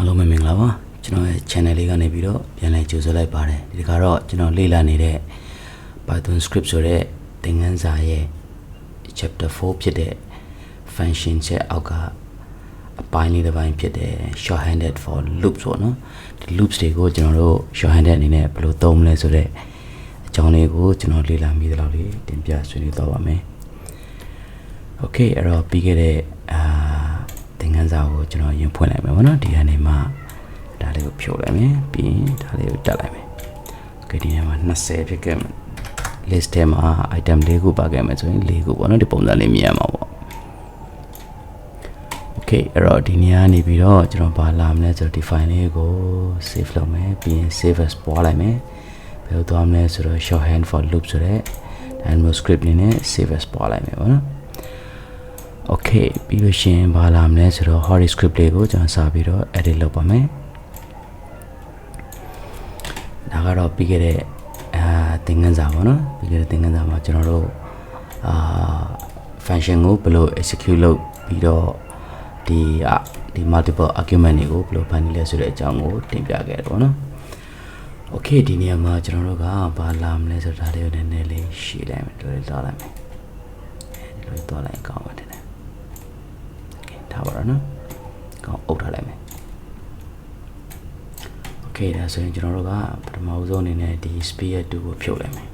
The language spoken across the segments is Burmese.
အားလုံးပဲမင်္ဂလာပါကျွန်တော်ရဲ့ channel လေးကနေပြီးတော့ပြန်လည်ကြိုဆိုလိုက်ပါတယ်ဒီကတော့ကျွန်တော်လေ့လာနေတဲ့ Python script ဆိုတဲ့သင်ခန်းစာရဲ့ chapter 4ဖြစ်တဲ့ function ချက်အောက်ကအပိုင်းလေးတစ်ပိုင်းဖြစ်တဲ့ short handed for loops ပေါ့နော်ဒီ loops တွေကိုကျွန်တော်တို့ short handed အနေနဲ့ဘယ်လိုသုံးမလဲဆိုတော့အကြောင်းလေးကိုကျွန်တော်လေ့လာမိသလောက်လေးတင်ပြဆွေးနွေးတော့ပါမယ် Okay အဲ့တော့ပြီးခဲ့တဲ့ င်ခန်းစာကိုကျွန်တော်ရင်ဖွင့်လိုက်မယ်ဗောနော်ဒီကနေမှဒါလေးကိုဖြုတ်လိုက်မယ်ပြီးရင်ဒါလေးကိုတက်လိုက်မယ်โอเคဒီနေရာမှာ20ဖြစ်ခဲ့မယ် list ထဲမှာ item ၄ခုပါခဲ့မယ်ဆိုရင်၄ခုပေါ့နော်ဒီပုံစံလေးမြင်ရမှာပေါ့โอเคအဲ့တော့ဒီနေရာနေပြီးတော့ကျွန်တော်ဘာလာမလဲဆိုတော့ဒီ file လေးကို save လုပ်မယ်ပြီးရင် save as ပွားလိုက်မယ်ဘယ်လိုသွားမလဲဆိုတော့ shorthand for loop ဆိုတဲ့ dynamo script လေးနဲ့ save as ပွားလိုက်မယ်ပေါ့နော် okay ပြီးလို့ရှင်ဘာလာမလဲဆိုတော့ hori script လေးကိုကျွန်တော်စာပြီးတော့ edit လုပ်ပါမယ်ဒါကတော့ပြီးခဲ့တဲ့အာသင်ခန်းစာပေါ့နော်ပြီးခဲ့တဲ့သင်ခန်းစာမှာကျွန်တော်တို့အာ function ကိုဘယ်လို execute လုပ်ပြီးတော့ဒီဒီ multiple argument တွေကိုဘယ်လိုဖန်တီးလဲဆိုတဲ့အကြောင်းကိုတင်ပြခဲ့တယ်ပေါ့နော် okay ဒီနေရာမှာကျွန်တော်တို့ကဘာလာမလဲဆိုတာလေးကိုနည်းနည်းလေးရှင်းလိုက်မယ်တွေ့လောက်လိုက်မယ်ဒီလိုတွေ့လိုက်ကောင်းပါတယ် ထားပါတော့နော်။ကောင်းအုပ်ထားလိုက်မယ်။ Okay ဒါဆိုရင်ကျွန်တော်တို့ကပထမဦးဆုံးအနေနဲ့ဒီ spear 2ကိုဖြုတ်လိုက်မယ်။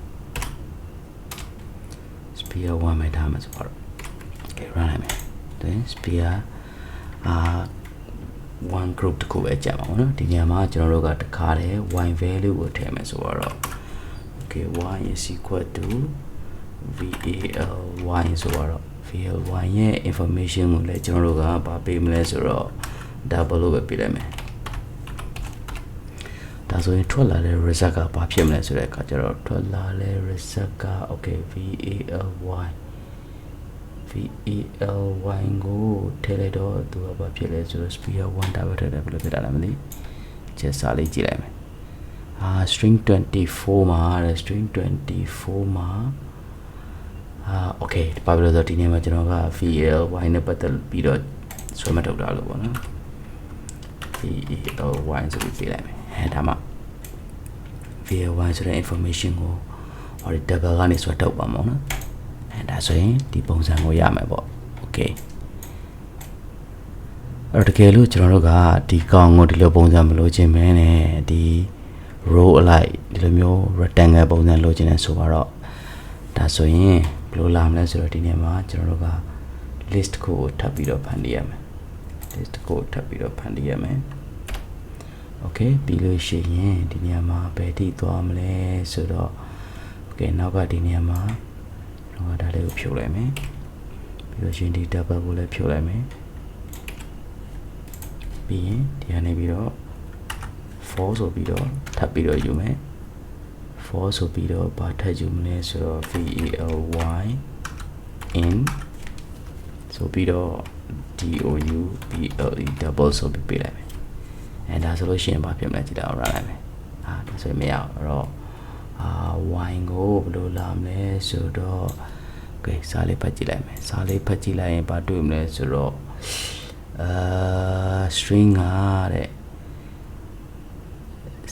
spear 1မှာထားမှာဆိုတော့ Okay run လိုက်မယ်။ then spear အာ one group တခုပဲကြာမှာပေါ့နော်ဒီနေရာမှာကျွန်တော်တို့ကတခါတယ် y value ကိုထည့်မယ်ဆိုတော့ okay y is equal to val y ဆိုတော့ val y ရဲ့ information ကိုလည်းကျွန်တော်တို့ကဘာပေးမလဲဆိုတော့ double လို့ပဲပေးလိုက်မယ်ဒါဆိုရင်ထွက်လာတဲ့ result ကဘာဖြစ်မလဲဆိုတဲ့အခါကျတော့ထွက်လာတဲ့ result က okay val y VELY ကိုထည့်လိုက်တော့သူကဘာဖြစ်လဲဆိုတော့ sphere 1 double ထည့်တယ်ဘယ်လိုဖြစ်တာလဲမသိချက်စာလေးကြည့်လိုက်မယ်အာ string 24မှာတဲ့ string 24မှာ အာ okay ဘာဖြစ်လို့ဆိုတော့ဒီနေ့မှာကျွန်တော်က VELY နဲ့ပတ်သက်ပြီးတော့ဆွဲမထုတ်တာလို့ပေါ့နော် VELY ဆိုပြီးပြလိုက်မယ်အဲဒါမှ VELY ဆိုတဲ့ information ကိုဟောဒီ double ကနေဆွဲထုတ်ပါမှာနော်အဲဒါဆိုရင်ဒီပုံစံကိုရမယ်ပေါ့ okay အဲ့တော့တကယ်လို့ကျွန်တော်တို့ကဒီကောင်ကိုဒီလိုပုံစံမလို့ခြင်းမဲနဲ့ဒီ row alike ဒီလိုမျိုး rectangle ပုံစံလို့ခြင်းနဲ့ဆိုတော့ဒါဆိုရင် ဘယ်လိုလာမလဲဆိုတော့ဒီနေရာမှာကျွန်တော်တို့က list ကိုထပ်ပြီးတော့ဖန်တီးရမယ် list ကိုထပ်ပြီးတော့ဖန်တီးရမယ် okay ပြီးလို့ရှိရင်ဒီနေရာမှာဘယ်ထိသွားမလဲဆိုတော့ okay နောက်ကဒီနေရာမှာတော့ဒါလေးကိုဖြုတ်လိုက်မယ်ပြီးလို့ရှိရင်ဒီ double ကိုလည်းဖြုတ်လိုက်မယ်ပြီးရင်ဒီကနေပြီးတော့ for ဆိုပြီးတော့ထပ်ပြီးတော့ယူမယ် for ဆိုပြီးတော့ဘာထပ်ယူမလဲဆိုတော့ val y in ဆိုပြီးတော့ dou ble double ဆိုပြီးပေးလိုက်မယ်အဲဒါဆိုလို့ရှိရင်ဘာဖြစ်မလဲကြည့်လိုက်အောင် run လိုက်မယ်အာဒါဆိုရင်မရအောင်အဲ့တော့အာ y ကိုဘယ်လိုလာမလဲဆိုတော့ okay စားလေးဖတ်ကြည့်လိုက်မယ်စားလေးဖတ်ကြည့်လိုက်ရင်ဘာတွေ့မလဲဆိုတော့အာ string ကတဲ့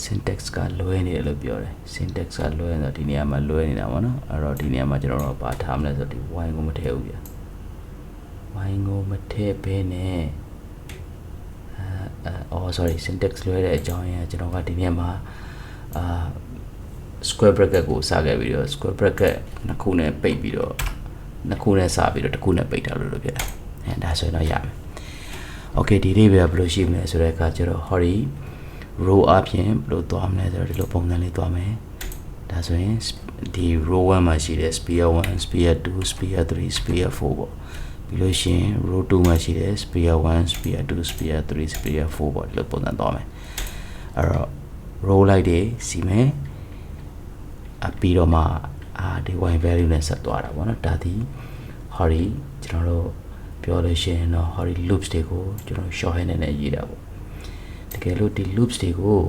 syntax ကလွဲနေတယ်လို့ပြောတယ် syntax ကလွဲနေတော့ဒီနေရာမှာလွဲနေတာပေါ့နော်အဲ့တော့ဒီနေရာမှာကျွန်တော်တို့ဘာထားမလဲဆိုတော့ဒီ y ကိုမထည့်ဘူးဗျာ y ကိုမထည့်ဘဲနဲ့အာအော် sorry syntax လွဲတဲ့အကြောင်းရင်းကကျွန်တော်ကဒီနေရာမှာအာ square bracket ကိုစခဲ့ပြီးတော့ square bracket နှစ်ခုနဲ့ပိတ်ပြီးတော့နှစ်ခုနဲ့စပြီးတော့တစ်ခုနဲ့ပိတ်ထားလို့လို့ဖြစ်တယ်အဲဒါဆိုရင်တော့ရမယ် okay ဒီလေးပဲဘယ်လိုရှိမလဲဆိုတဲ့အခါကျတော့ hori row အပြင်ဘယ်လိုသွားမလဲဆိုတော့ဒီလိုပုံစံလေးသွားမယ်ဒါဆိုရင်ဒီ row 1မှာရှိတဲ့ sphere 1 sphere 2 sphere 3 sphere 4ပေါ့ပြီးလို့ရှိရင် row 2မှာရှိတဲ့ sphere 1 sphere 2 sphere 3 sphere 4ပေါ့ဒီလိုပုံစံသွားမယ်အဲ့တော့ row လိုက်တွေစီမယ်အပြီးတော့မှအာဒီ y value နဲ့ဆက်သွားတာပေါ့နော်ဒါဒီ hori ကျွန်တော်တို့ပြောလို့ရှိရင်တော့ hori loops တွေကိုကျွန်တော် shorthand နဲ့ရေးတာပေါ့တ ကယ်လို့ဒီ loops တွေကို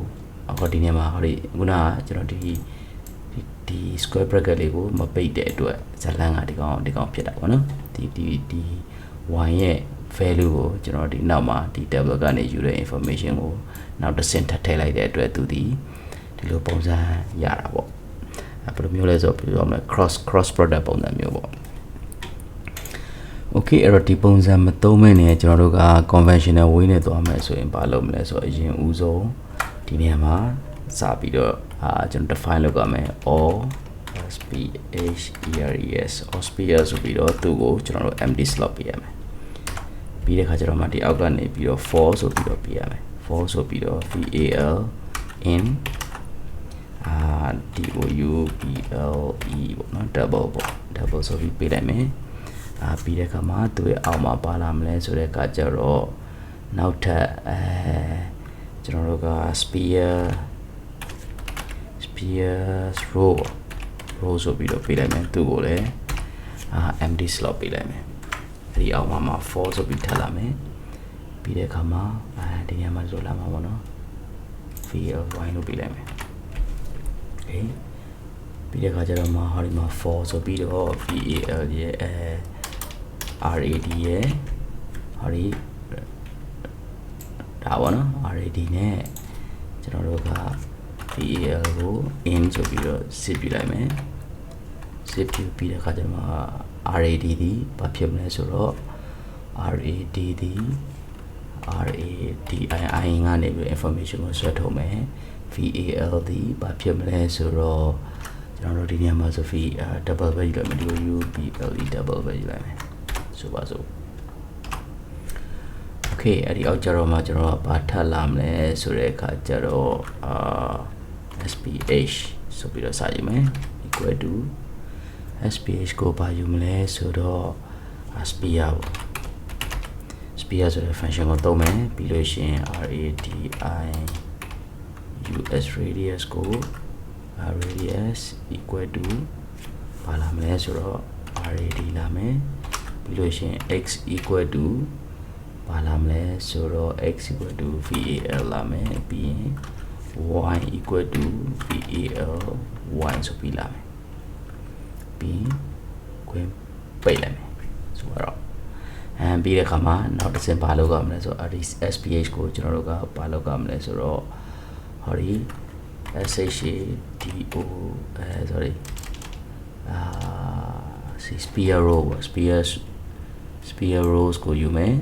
အခုဒီနေရာမှာ hori ခုနကကျွန်တော်ဒီဒီဒီ square bracket လေးကိုမပိတ်တဲ့အတွက်ဇာတ်လမ်းကဒီကောင်ဒီကောင်ဖြစ်တာပေါ့နော်ဒီဒီဒီ y ရဲ့ value ကိုကျွန်တော်ဒီနောက်မှာဒီ table ကနေယူတဲ့ information ကိုနောက်တစ်ဆင့်ထပ်ထည့်လိုက်တဲ့အတွက်သူဒီဒီလိုပုံစံရတာပေါ့အဲဘယ်လိုမျိုးလဲဆိုတော့ပြောမယ် cross cross product ပုံစံမျိုးပေါ့ okay အဲ့တော့ဒီပုံစံမသုံးမဲနေကျွန်တော်တို့က conventional way နဲ့သွားမယ်ဆိုရင်ဘာလုပ်မလဲဆိုတော့အရင်ဦးဆုံးဒီနေရာမှာစပြီးတော့အာကျွန်တော် define လုပ်ရမယ် or SPHERES or sphere ဆိုပြီးတော့သူ့ကိုကျွန်တော်တို့ empty slot ပေးရမယ်ပြီးတဲ့ခါကျတော့မှဒီအောက်ကနေပြီးတော့ for ဆိုပြီးတော့ပေးရမယ် for ဆိုပြီးတော့ VAL in အာ DOU BLE ပေါ့နော် double ပေါ့ double ဆိုပြီးပေးလိုက်မယ် အာပြီးတဲ့ခါမှာသူ့ရဲ့အောက်မှာပါလာမလဲဆိုတဲ့အခါကျတော့နောက်ထပ်အဲကျွန်တော်တို့က sphere sphere row ပေါ့ row ဆိုပြီးတော့ပေးလိုက်မယ်သူ့ကိုလည်းအာ empty slot ပေးလိုက်မယ်အဲဒီအောက်မှာမှာ4ဆိုပြီးထပ်လာမယ်ပြီးတဲ့အခါမှာအဲဒီညမှာဆိုလာမှာပေါ့နော် VLY လို့ပေးလိုက်မယ် okay ပြီးတဲ့အခါကျတော့မှာဟာဒီမှာ4ဆိုပြီးတော့ VAL ရဲ့အဲ RAD ရဲ့ဟာဒီဒါပေါ့နော် RAD နဲ့ကျွန်တော်တို့က VAL ကို in ဆိုပြီးတော့စစ်ပြလိုက်မယ်စစ်ပြပြီးတဲ့အခါကျတော့ RAD ဒီဘာဖြစ်မလဲဆိုတော့ RAD ဒီ RADII ကနေပြီး information ကိုဆွဲထုတ်မယ် VAL ဒီဘာဖြစ်မလဲဆိုတော့ကျွန်တော်တို့ဒီနေရာမှာဆို V double ပဲယူလိုက်မယ်ဒီကို UBLE double ပဲယူလိုက်မယ် ဆိုပါစို့ Okay အဲ့ဒီအောက်ကျတော့မှကျွန်တော်ကဘာထပ်လာမလဲဆိုတဲ့အခါကျတော့အာ SPH ဆိုပြီးတော့စာယူမယ် equal to SPH ကိုဘာယူမလဲဆိုတော့ Aspia ပေါ့ Aspia ဆိုတဲ့ function ကိုသုံးမယ်ပြီးလို့ရှိရင် RADI US radius ကို radius equal to ဘာလာမလဲဆိုတော့ RAD လာမယ် ပြီးလို့ရှိရင် x equal to ဘာလာမလဲဆိုတော့ x equal to VAL လာမယ်ပြီးရင် y equal to VAL y ဆိုပြီးလာမယ်ပြီးခွင့်ပိတ်လိုက်မယ်ဆိုတော့အမ်ပြီးတဲ့ခါမှာနောက်တစ်ဆင့်ဘာလုပ်ရမလဲဆိုတော့ SPH ကိုကျွန်တော်တို့ကဘာလုပ်ရမလဲဆိုတော့ဟောဒီ SHADO အဲ sorry အာ sphere row sphere sphere rows ကိုယူမယ်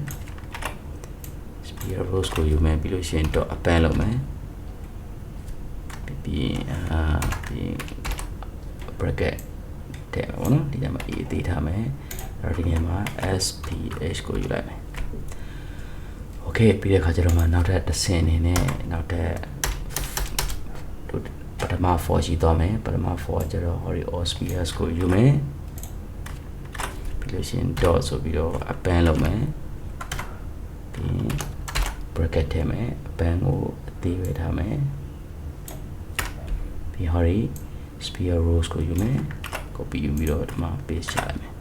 sphere rows ကိုယူမယ်ပြီးလို့ရှိရင် dot append လုပ်မယ်ပြီးအာပြီး bracket ထည့်မယ်ပေါ့နော်ဒီညမှာ a သေးထားမယ်အဲ့တော့ဒီညမှာ sph ကိုယူလိုက်မယ် okay ပြီးတဲ့ခါကျတော့မှနောက်ထပ်တစ်ဆင့်အနေနဲ့နောက်ထပ်ပထမ4ရှိသွားမယ်ပထမ4ကျတော့ hori auspicious ကိုယူမယ်ပြီး လို့ရှိရင် dot ဆိုပြီးတော့ append လုပ်မယ်ပြီး bracket ထည့်မယ် append ကိုအသေးပဲထားမယ်ပြီး hori sphere rows ကိုယူမယ် copy ယူပြီးတော့ဒီမှာ paste ချလိုက်မယ်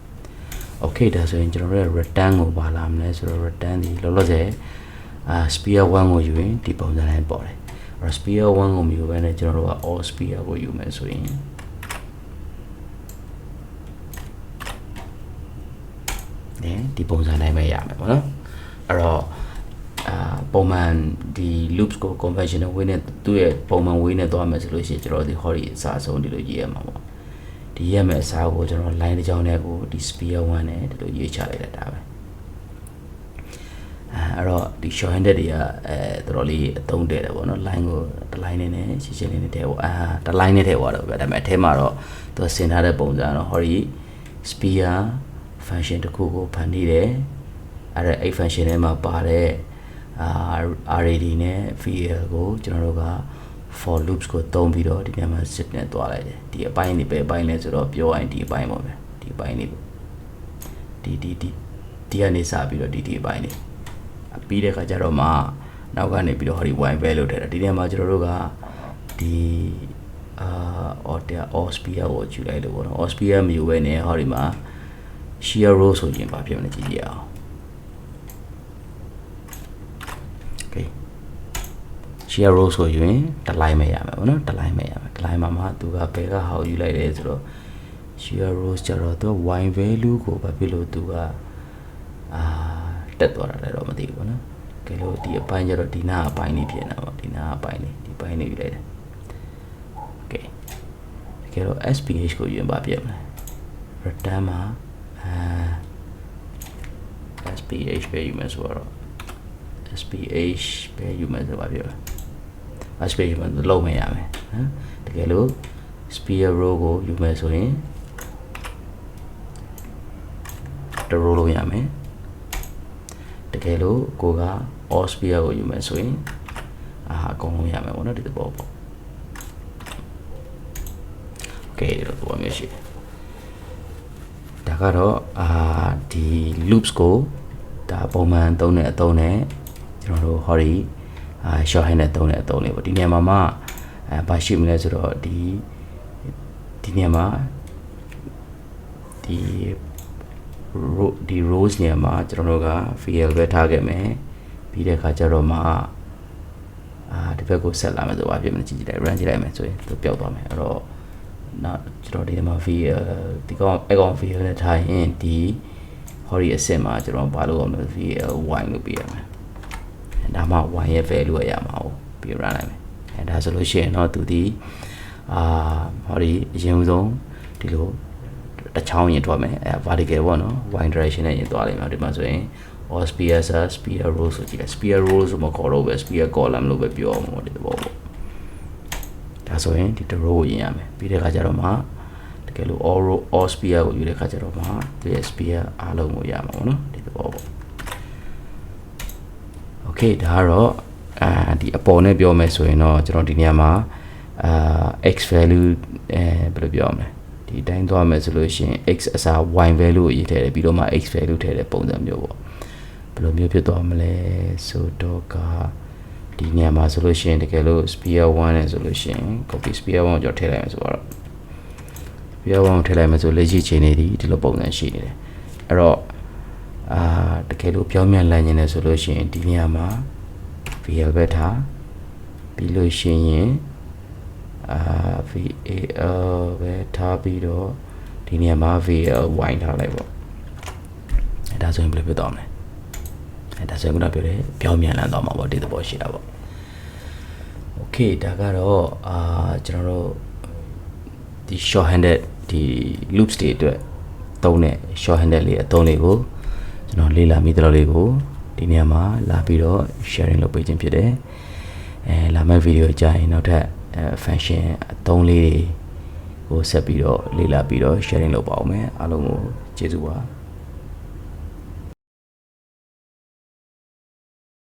okay ဒါဆိုရင်ကျွန်တော်တို့ရဲ့ return ကိုပါလာမလဲဆိုတော့ return ဒီလောလောဆယ်အာ sphere 1ကိုယူရင်ဒီပုံစံတိုင်းပေါ်တယ်အဲ့တော့ sphere 1ကိုမယူဘဲနဲ့ကျွန်တော်တို့က all sphere ကိုယူမယ်ဆိုရင် ဒီပုံစံတိုင်းပဲရမယ်ပေါ့နော်အဲ့တော့အာပုံမှန်ဒီ loops ကို conventional way နဲ့သူ့ရဲ့ပုံမှန် way နဲ့သွားမယ်ဆိုလို့ရှိရင်ကျွန်တော်ဒီ hori အစားဆုံးဒီလိုရေးရမှာပေါ့ဒီရမယ့်အစားကိုကျွန်တော် line တစ်ကြောင်းနဲ့ကိုဒီ sphere 1နဲ့ဒီလိုရေးချလိုက်တဲ့ဒါပဲအဲ့တော့ဒီ short handed တွေကအဲတော်တော်လေးအသုံးတယ်တယ်ပေါ့နော် line ကိုတစ် line နဲ့နဲ့ရှင်းရှင်းလေးနဲ့ထည့်ပေါ့အာတစ် line နဲ့ထည့်သွားတော့ဗျာဒါပေမဲ့အထဲမှာတော့သူဆင်ထားတဲ့ပုံစံတော့ hori sphere function တစ်ခုကိုဖန်တီးတယ်အဲ့ဒါအဲ့ function ထဲမှာပါတဲ့အာ RAD နဲ့ VL ကိုကျွန်တော်တို့က for loops ကိုသုံးပြီးတော့ဒီညမှာ zip နဲ့တွားလိုက်တယ်ဒီအပိုင်းနေပဲအပိုင်းလဲဆိုတော့ပြောရင်ဒီအပိုင်းပေါ့ဗျာဒီအပိုင်းနေဒီဒီဒီဒီကနေစပြီးတော့ဒီဒီအပိုင်းနေပြီးတဲ့ခါကျတော့မှနောက်ကနေပြီးတော့ဟောဒီ y ပဲလို့ထည့်တာဒီနေရာမှာကျွန်တော်တို့ကဒီအာ order ospia ကိုယူလိုက်လို့ပေါ့နော် ospia မယူဘဲနဲ့ဟောဒီမှာ shear row ဆိုရင်ဘာဖြစ်မလဲကြည့်ကြည့်အောင် okay shear row ဆိုရင်တလိုင်းမဲ့ရမယ်ဗောနော်တလိုင်းမဲ့ရမယ်တလိုင်းမှာမှသူကဘယ်ကဟောက်ယူလိုက်တယ်ဆိုတော့ shear row ကျတော့သူက y value ကိုဘာဖြစ်လို့သူကအာတက်သွားတာလည်းတော့မသိဘူးဗောနော်ကဲလို့ဒီအပိုင်းကျတော့ဒီနာအပိုင်းလေးဖြစ်နေတာဗောဒီနာအပိုင်းလေးဒီပိုင်းလေးယူလိုက်တယ် okay တကယ်တော့ SPH ကိုယူရင်ဘာဖြစ်မလဲ return မှာ အာ SPH ပဲယူမယ်ဆိုတော့ SPH ပဲယူမယ်ဆိုပါပြမလဲ SPH မှာလုံးမရမယ်နော်တကယ်လို့ spear row ကိုယူမယ်ဆိုရင်တရိုးလို့ရမယ်တကယ်လို့ကိုက all spear ကိုယူမယ်ဆိုရင်အာအကုန်လုံးရမယ်ပေါ့နော်ဒီသဘောပေါ့ okay ဒီလိုသဘောမျိုးရှိတယ်ဒါ ကတော့အာဒီ loops ကိုဒါပုံမှန်သုံးတဲ့အသုံးနဲ့ကျွန်တော်တို့ဟောဒီအာ short hand နဲ့သုံးတဲ့အသုံးလေးပေါ့ဒီနေရာမှာမှအဲဘာရှိမလဲဆိုတော့ဒီဒီနေရာမှာဒီ row ဒီ rows နေရာမှာကျွန်တော်တို့က VL ပဲထားခဲ့မယ်ပြီးတဲ့အခါကျတော့မှအာဒီဘက်ကိုဆက်လာမယ်ဆိုပါပြင်မကြည့်ကြည့်လိုက် run ကြည့်လိုက်မယ်ဆိုရင်သူပျောက်သွားမယ်အဲ့တော့ နောက်ကျွန်တော်ဒီမှာ VL ဒီကောင်အကောင် VL နဲ့ထားရင်ဒီဟောဒီအဆင့်မှာကျွန်တော်ဘာလို့အောင်လဲ VL y လို့ပြရမယ်ဒါမှ y ရဲ့ value ရရမှာဟုတ်ပြီး run လိုက်မယ်အဲဒါဆိုလို့ရှိရင်တော့သူဒီအာဟောဒီအရင်ဆုံးဒီလိုတစ်ချောင်းရင်ထွက်မယ်အဲ vertical ပေါ့နော် y direction နဲ့ရင်သွားလိမ့်မယ်ဒီမှာဆိုရင် or spear spear row ဆိုကြည့်တယ် spear row ဆိုမခေါ်တော့ပဲ spear column လို့ပဲပြောအောင်ပေါ့ဒီဘောပေါ့ဒါ ဆိုရင်ဒီ row ကိုရင်ရမယ်ပြီးတဲ့အခါကျတော့မှတကယ်လို့ all row all spear ကိုယူတဲ့အခါကျတော့မှဒီ spear အားလုံးကိုရမှာပေါ့နော်ဒီဘောပေါ့ okay ဒါကတော့အာဒီအပေါ်နဲ့ပြောမယ်ဆိုရင်တော့ကျွန်တော်ဒီနေရာမှာအာ x value အဲဘယ်လိုပြောရမလဲဒီအတိုင်းသွားမယ်ဆိုလို့ရှိရင် x အစား y value ကိုရေးထည့်တယ်ပြီးတော့မှ x value ထည့်တဲ့ပုံစံမျိုးပေါ့ဘယ်လိုမျိုးဖြစ်သွားမလဲဆိုတော့က ဒီနေရာမှာဆိုလို့ရှိရင်တကယ်လို့ spear 1နဲ့ဆိုလို့ရှိရင် copy spear 1ကိုကျွန်တော်ထည့်လိုက်မယ်ဆိုတော့ spear 1ကိုထည့်လိုက်မယ်ဆိုလက်ရှိချိန်နေဒီဒီလိုပုံစံရှိနေတယ်အဲ့တော့အာတကယ်လို့ပြောင်းပြန်လည်နေတယ်ဆိုလို့ရှိရင်ဒီနေရာမှာ VL ပဲထားပြီးလို့ရှိရင်အာ VAL ပဲထားပြီးတော့ဒီနေရာမှာ VL wine ထားလိုက်ပေါ့အဲဒါဆိုရင်ဘယ်လိုဖြစ်သွားမလဲအဲဒါဆိုရင်ခုနပြောတယ်ပြောင်းပြန်လည်သွားမှာပေါ့ဒီသဘောရှိတာပေါ့ Okay ဒါကတော့အာကျွန်တော်တို့ဒီ short handed ဒီ loops တွေအတွက်သုံးတဲ့ short handed လေးအသုံးလေးကိုကျွန်တော်လေ့လာမိတဲ့လေးကိုဒီနေရာမှာလာပြီးတော့ sharing လုပ်ပေးခြင်းဖြစ်တယ်အဲလာမယ့်ဗီဒီယိုကြာရင်နောက်ထပ်အဲ function အသုံးလေးတွေကိုဆက်ပြီးတော့လေ့လာပြီးတော့ sharing လုပ်ပါအောင်မယ်အားလုံးကိုကျေးဇူးပါ